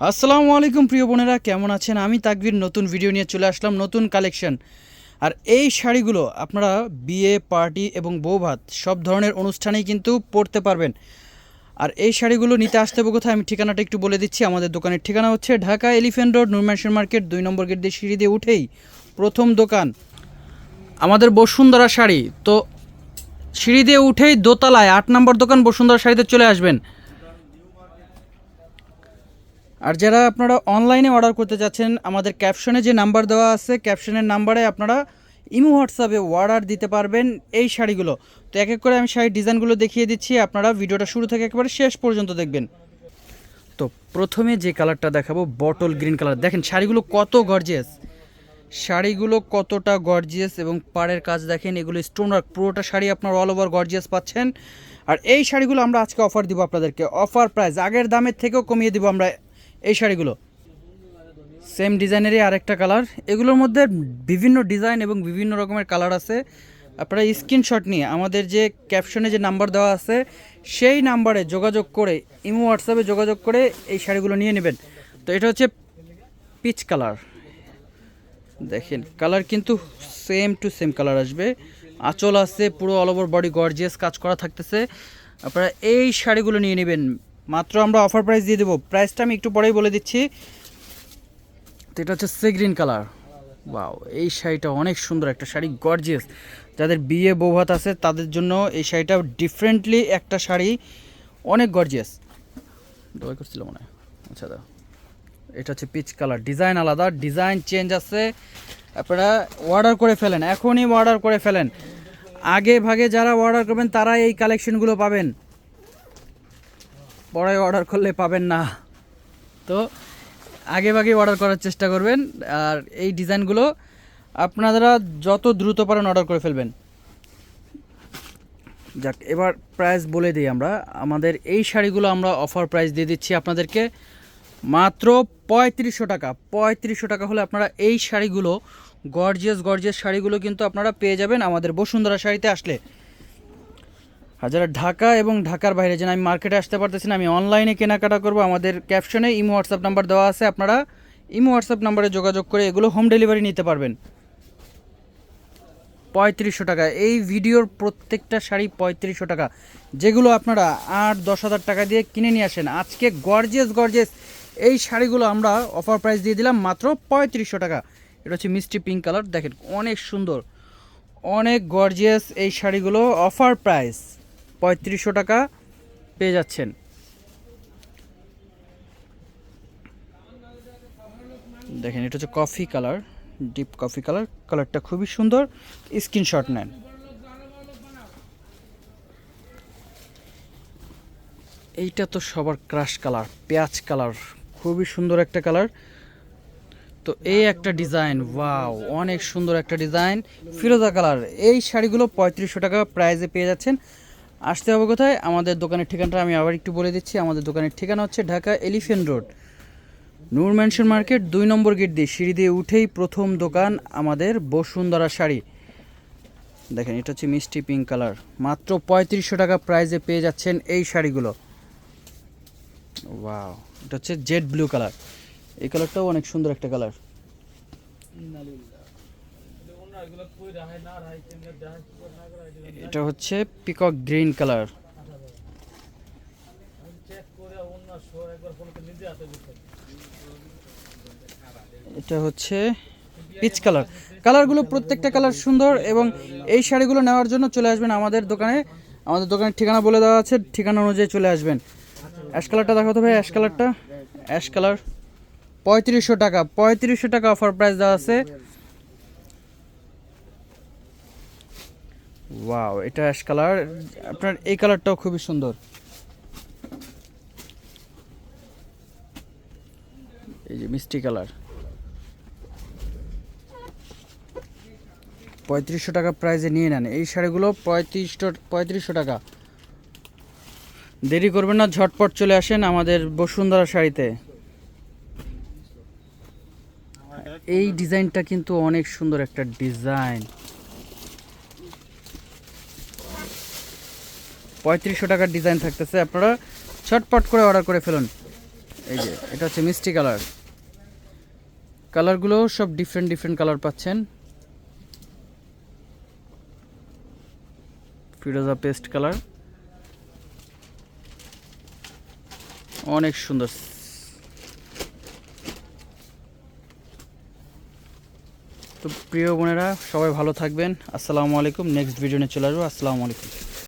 আসসালামু আলাইকুম প্রিয় বোনেরা, কেমন আছেন? আমি তাকবির, নতুন ভিডিও নিয়ে চলে আসলাম, নতুন কালেকশন আর এই শাড়িগুলো আপনারা বিয়ে পার্টি এবং বৌভাত সব ধরনের অনুষ্ঠানেই কিন্তু পরতে পারবেন। আর এই শাড়িগুলো নিতে আসতে হবে কোথায়? আমি ঠিকানাটা একটু বলে দিচ্ছি। আমাদের দোকানের ঠিকানা হচ্ছে Dhaka Elephant Road Nur Mansion market, দুই নম্বর গেট দিয়ে সিঁড়ি দিয়ে উঠেই প্রথম দোকান। আমাদের বসুন্ধরা শাড়ি। তো সিঁড়ি দিয়ে উঠেই দোতলায়, আট নম্বর দোকান বসুন্ধরা শাড়িতে চলে আসবেন। আর যারা আপনারা অনলাইনে অর্ডার করতে চাচ্ছেন আমাদের ক্যাপশনে যে নাম্বার দেওয়া আছে ক্যাপশনের নাম্বারে আপনারা ইমো হোয়াটসঅ্যাপে অর্ডার দিতে পারবেন এই শাড়িগুলো। তো এক এক করে আমি শাড়ির ডিজাইনগুলো দেখিয়ে দিচ্ছি, আপনারা ভিডিওটা শুরু থেকে একেবারে শেষ পর্যন্ত দেখবেন। তো প্রথমে যে কালারটা দেখাবো বটল গ্রিন কালার দেখেন, শাড়িগুলো কত গর্জিয়াস শাড়িগুলো কতটা গর্জিয়াস এবং পাড়ের কাজ দেখেন, এগুলো স্টোন ওয়ার্ক পুরোটা শাড়ি আপনার অল ওভার গর্জিয়াস পাচ্ছেন। আর এই শাড়িগুলো আমরা আজকে অফার দিব আপনাদেরকে। অফার প্রাইস আগের দামের থেকেও কমিয়ে দিব আমরা এই শাড়িগুলো। সেম ডিজাইনেরই আরেকটা কালার এগুলোর মধ্যে বিভিন্ন ডিজাইন এবং বিভিন্ন রকমের কালার আছে। আপনারা স্ক্রিনশট নিয়ে আমাদের যে ক্যাপশনে যে নাম্বার দেওয়া আছে, সেই নাম্বারে যোগাযোগ করে, ইমো হোয়াটসঅ্যাপে যোগাযোগ করে এই শাড়িগুলো নিয়ে নেবেন। তো এটা হচ্ছে পিচ কালার দেখেন কালার কিন্তু সেম টু সেম কালার আসবে। আঁচল আছে, পুরো অল ওভার বডি গর্জিয়াস কাজ করা থাকতেছে। আপনারা এই শাড়িগুলো নিয়ে নেবেন। মাত্র আমরা অফার প্রাইস দিয়ে দেবো। প্রাইসটা আমি একটু পরেই বলে দিচ্ছি। তো এটা হচ্ছে সি গ্রিন কালার। ওয়াও এই শাড়িটা অনেক সুন্দর একটা শাড়ি গর্জিয়াস যাদের বিয়ে বৌভাত আছে, তাদের জন্য এই শাড়িটা ডিফারেন্টলি একটা শাড়ি, অনেক গর্জিয়াস দোয়া করছিল মনে হয়। আচ্ছা দাও। এটা হচ্ছে পিচ কালার ডিজাইন আলাদা ডিজাইন চেঞ্জ আছে। আপনারা অর্ডার করে ফেলেন, এখনই অর্ডার করে ফেলেন। আগে ভাগে যারা অর্ডার করবেন তারা এই কালেকশনগুলো পাবেন। পরে অর্ডার করলে পাবেন না। তো আগে ভাগে অর্ডার করার চেষ্টা করবেন। আর এই ডিজাইনগুলো আপনারা যত দ্রুত পারেন অর্ডার করে ফেলবেন। যাক, এবার প্রাইস বলে দিই আমরা। আমাদের এই শাড়িগুলো আমরা অফার প্রাইস দিয়ে দিচ্ছি আপনাদেরকে। মাত্র পঁয়ত্রিশশো টাকা। পঁয়ত্রিশশো টাকা হলে আপনারা এই শাড়িগুলো গর্জিয়াস গর্জিয়াস শাড়িগুলো কিন্তু আপনারা পেয়ে যাবেন আমাদের বসুন্ধরা শাড়িতে আসলে। আর যারা ঢাকা এবং ঢাকার বাইরে যেন আমি মার্কেটে আসতে পারতেছি না, আমি অনলাইনে কেনাকাটা করব। আমাদের ক্যাপশনে ইমো হোয়াটসঅ্যাপ নাম্বার দেওয়া আছে, আপনারা ইমো হোয়াটসঅ্যাপ নাম্বারে যোগাযোগ করে এগুলো হোম ডেলিভারি নিতে পারবেন। পঁয়ত্রিশশো টাকা। এই ভিডিওর প্রত্যেকটা শাড়ি পঁয়ত্রিশশো টাকা। যেগুলো আপনারা আট, দশ হাজার টাকা দিয়ে কিনে নিয়ে আসেন। আজকে গর্জেস গর্জেস এই শাড়িগুলো আমরা অফার প্রাইস দিয়ে দিলাম মাত্র পঁয়ত্রিশশো টাকা। এটা হচ্ছে মিষ্টি পিঙ্ক কালার দেখেন, অনেক সুন্দর, অনেক গর্জিয়াস এই শাড়িগুলো অফার প্রাইস পঁয়ত্রিশশো টাকা পেয়ে যাচ্ছেন। দেখেন, এটা হচ্ছে coffee colour, deep coffee colour. কালারটা খুবই সুন্দর। স্ক্রিনশট নেন। এইটা তো সবার ক্রাশ কালার, পেঁয়াজ কালার, খুবই সুন্দর একটা কালার। তো এই একটা ডিজাইন, ওয়াও, অনেক সুন্দর একটা ডিজাইন। ফিরোজা কালার, এই শাড়িগুলো পঁয়ত্রিশশো টাকা প্রাইজে পেয়ে যাচ্ছেন। আসতে হবে কোথায়? আমাদের দোকানের ঠিকানাটা আমি আবার একটু বলে দিচ্ছি। আমাদের দোকানের ঠিকানা হচ্ছে Dhaka Elephant Road, Nur Mansion market, দুই নম্বর গেট দিয়ে সিঁড়ি দিয়ে উঠেই প্রথম দোকান আমাদের বসুন্ধরা শাড়ি। দেখেন, এটা হচ্ছে মিষ্টি পিঙ্ক কালার। মাত্র পঁয়ত্রিশশো টাকা প্রাইজে পেয়ে যাচ্ছেন এই শাড়িগুলো। ওয়াও, এটা হচ্ছে জেড ব্লু কালার। এই কালারটাও অনেক সুন্দর একটা কালার। এটা হচ্ছে পিকক গ্রিন কালার এটা হচ্ছে পিচ কালার কালারগুলো প্রত্যেকটা কালার সুন্দর এবং এই শাড়িগুলো নেওয়ার জন্য চলে আসবেন আমাদের দোকানে। আমাদের দোকানের ঠিকানা বলে দেওয়া আছে ঠিকানা অনুযায়ী চলে আসবেন। অ্যাশ কালারটা দেখাতে ভাই অ্যাশ কালারটা অ্যাশ কালার পঁয়ত্রিশশো টাকা পঁয়ত্রিশশো টাকা অফার প্রাইস দেওয়া আছে। ওয়াও এটা অ্যাশ কালার আপনার এই কালারটাও খুবই সুন্দর। এই যে মিষ্টি কালার পঁয়ত্রিশশো টাকা প্রাইজে নিয়ে নেন। এই শাড়িগুলো পঁয়ত্রিশশো পঁয়ত্রিশশো টাকা। দেরি করবেন না, ঝটপট চলে আসেন আমাদের বসুন্ধরা শাড়িতে। এই ডিজাইনটা কিন্তু অনেক সুন্দর একটা ডিজাইন পঁয়ত্রিশশো টাকার ডিজাইন থাকতেছে। আপনারা ছটপট করে অর্ডার করে ফেলুন। এই যে, এটা হচ্ছে মিষ্টি কালার কালারগুলো সব ডিফারেন্ট ডিফারেন্ট কালার পাচ্ছেন। ফিরোজা পেস্ট কালার অনেক সুন্দর। তো প্রিয় বোনেরা, সবাই ভালো থাকবেন। আসসালামু আলাইকুম। নেক্সট ভিডিও নিয়ে চলে আসব। আসসালামু আলাইকুম।